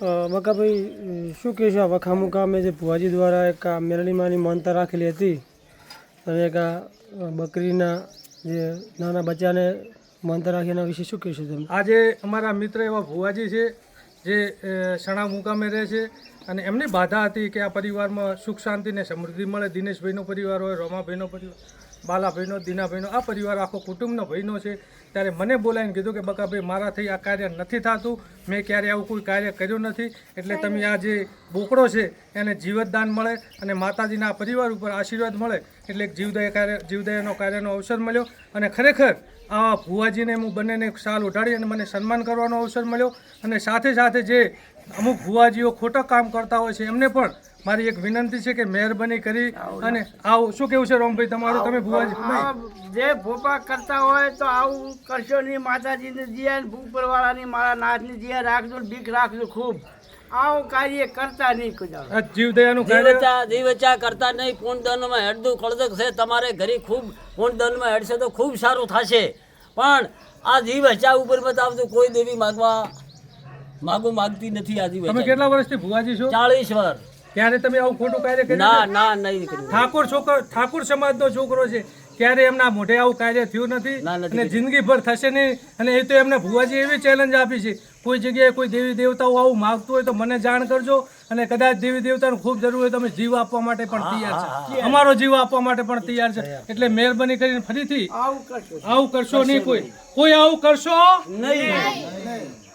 બકાભાઈ શું કહેશો? આ વખા મુકામે જે ભુવાજી દ્વારા એક આ મેરડીમાંની માનતા રાખેલી હતી અને એક આ બકરીના જે નાના બચ્ચાને માનતા રાખી એના વિશે શું કહેશો તમે? આજે અમારા મિત્ર એવા ભુવાજી છે, જે સણા મુકામે રહે છે અને એમની બાધા હતી કે આ પરિવારમાં સુખ શાંતિ ને સમૃદ્ધિ મળે. દિનેશભાઈનો પરિવાર હોય, રોમાભાઈનો પરિવાર. બાલાભાઈનો દીનાભાઈનો આ પરિવાર આખો કુટુંબનો ભાઈનો છે. ત્યારે મને બોલાવીને કીધું કે બકાભાઈ મારાથી આ કાર્ય નથી થતું. મેં ક્યારે આવું કોઈ કાર્ય કર્યું નથી. એટલે તમે આ જે બોકડો છે એને જીવતદાન મળે અને માતાજીના પરિવાર ઉપર આશીર્વાદ મળે. એટલે એક જીવદયા કાર્ય જીવદયાનો કાર્યનો અવસર મળ્યો. અને ખરેખર આ ભુવાજીને હું બંનેને સાલ ઉઠાડી અને મને સન્માન કરવાનો અવસર મળ્યો. અને સાથે સાથે જે અમુક ભુવાજીઓ ખોટા કામ કરતા હોય છે એમને પણ મારી એક વિનંતી છે કે મહેરબાની કરી અને આવું. શું કેવું છે રોમભાઈ તમારું તમે ભુવાજી જે ભોપા કરતા હોય તો આવું કરશો નહીં. માતાજીને જીયા ભૂપરવાળાની મારા નાથની જીયા રાખજો ને ભીખ રાખજો ખૂબ. આવું કાર્ય કરતા નહીં જીવદયાનું જીવચા જીવચા કરતા નહીં. પૂર્ણદંડમાં હેડતું કળદક છે. તમારે ઘરે ખૂબ પૂર્ણદંડમાં હેડશે તો ખૂબ સારું થશે. પણ આ જીવચા ઉપર બતાવતું કોઈ દેવી માગવા માગું માગતી નથી આ તમે કેટલા વર્ષથી ભુવાજી છો? ચાલીસ વર્ષ ત્યારે તમે આવું ખોટું કાર્ય કર્યું ના ના નહીં કર્યું. ઠાકોર છોકરો ઠાકોર સમાજનો છોકરો છે. ત્યારે એમના મોઢે આવું કાર્ય થયું નથી અને જિંદગીભર થશે નહીં અને એ તો એમને ભુવાજી એવી ચેલેન્જ આપી છે. કોઈ જગ્યાએ કોઈ દેવી દેવતાઓ આવું માગતું હોય તો મને જાણ કરજો અને કદાચ દેવી દેવતાને ખૂબ જરૂર હોય તો અમે જીવ આપવા માટે પણ તૈયાર છે. અમારો જીવ આપવા માટે પણ તૈયાર છે. એટલે મહેરબાની કરીને ફરીથી આવું કરશો. આવું કરશો નહીં કોઈ. કોઈ આવું કરશો? નહીં.